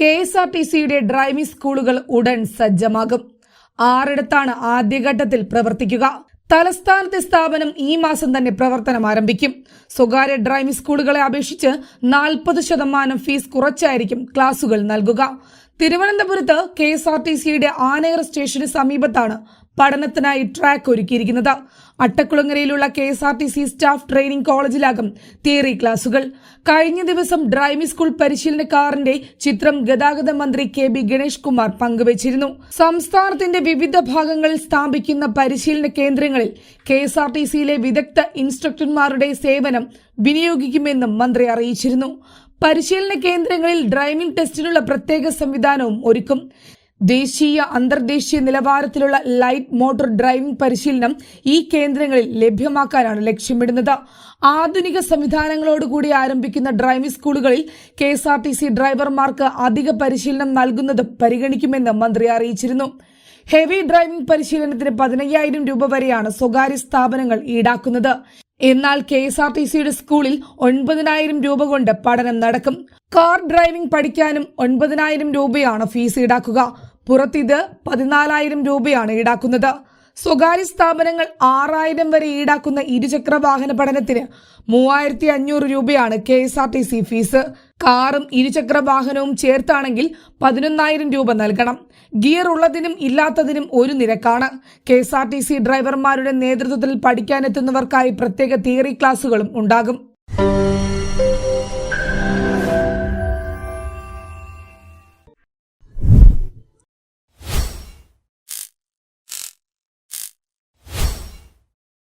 K S R T സിയുടെ driving സ്കൂളുകൾ ഉടൻ സജ്ജമാകും. ആറിടത്താണ് ആദ്യഘട്ടത്തിൽ പ്രവർത്തിക്കുക. തലസ്ഥാനത്തെ സ്ഥാപനം ഈ മാസം തന്നെ പ്രവർത്തനം ആരംഭിക്കും. സ്വകാര്യ ഡ്രൈവിംഗ് സ്കൂളുകളെ അപേക്ഷിച്ച് നാൽപ്പത് ശതമാനം ഫീസ് കുറച്ചായിരിക്കും ക്ലാസുകൾ നൽകുക. തിരുവനന്തപുരത്ത് കെ എസ് ആർ ടി സിയുടെ ആനയർ സ്റ്റേഷന് സമീപത്താണ് പഠനത്തിനായി ട്രാക്ക് ഒരുക്കിയിരിക്കുന്നത്. അട്ടക്കുളങ്ങരയിലുള്ള K S R T C staff training കോളേജിലാകും theory ക്ലാസുകൾ കഴിഞ്ഞ ദിവസം ഡ്രൈവിംഗ് സ്കൂൾ പരിശീലന കാറിന്റെ ചിത്രം ഗതാഗത മന്ത്രി കെ ബി ഗണേഷ് കുമാർ പങ്കുവച്ചിരുന്നു. സംസ്ഥാനത്തിന്റെ വിവിധ ഭാഗങ്ങളിൽ സ്ഥാപിക്കുന്ന പരിശീലന കേന്ദ്രങ്ങളിൽ കെ എസ് ആർ ടി സിയിലെ വിദഗ്ധ ഇൻസ്ട്രക്ടർമാരുടെ സേവനം വിനിയോഗിക്കുമെന്നും മന്ത്രി അറിയിച്ചിരുന്നു. പരിശീലന കേന്ദ്രങ്ങളിൽ ഡ്രൈവിംഗ് ടെസ്റ്റിനുള്ള പ്രത്യേക സംവിധാനവും ഒരുക്കും. ദേശീയ അന്തർദേശീയ നിലവാരത്തിലുള്ള ലൈറ്റ് മോട്ടോർ ഡ്രൈവിംഗ് പരിശീലനം ഈ കേന്ദ്രങ്ങളിൽ ലഭ്യമാക്കാനാണ് ലക്ഷ്യമിടുന്നത്. ആധുനിക സംവിധാനങ്ങളോടുകൂടി ആരംഭിക്കുന്ന ഡ്രൈവിംഗ് സ്കൂളുകളിൽ K S R T C ഡ്രൈവർമാർക്ക് അധിക പരിശീലനം നൽകുന്നത് പരിഗണിക്കുമെന്ന് മന്ത്രി അറിയിച്ചിരുന്നു. ഹെവി ഡ്രൈവിംഗ് പരിശീലനത്തിന് പതിനയ്യായിരം രൂപ വരെയാണ് സ്വകാര്യ സ്ഥാപനങ്ങൾ ഈടാക്കുന്നത്. എന്നാൽ കെ എസ് ആർ ടി സിയുടെ സ്കൂളിൽ ഒൻപതിനായിരം രൂപ കൊണ്ട് പഠനം നടക്കും. കാർ ഡ്രൈവിംഗ് പഠിക്കാനും ഒൻപതിനായിരം രൂപയാണ് ഫീസ് ഈടാക്കുക. പുറത്തിത് പതിനാലായിരം രൂപയാണ് ഈടാക്കുന്നത്. സ്വകാര്യ സ്ഥാപനങ്ങൾ ആറായിരം വരെ ഈടാക്കുന്ന ഇരുചക്ര വാഹന പഠനത്തിന് മൂവായിരത്തി അഞ്ഞൂറ് രൂപയാണ് K S R T C fees. കാറും ഇരുചക്ര വാഹനവും ചേർത്താണെങ്കിൽ പതിനൊന്നായിരം രൂപ നൽകണം. ഗിയർ ഉള്ളതിനും ഇല്ലാത്തതിനും ഒരു നിരക്കാണ്. K S R T C ഡ്രൈവർമാരുടെ നേതൃത്വത്തിൽ പഠിക്കാനെത്തുന്നവർക്കായി പ്രത്യേക തിയറി ക്ലാസുകളും ഉണ്ടാകും.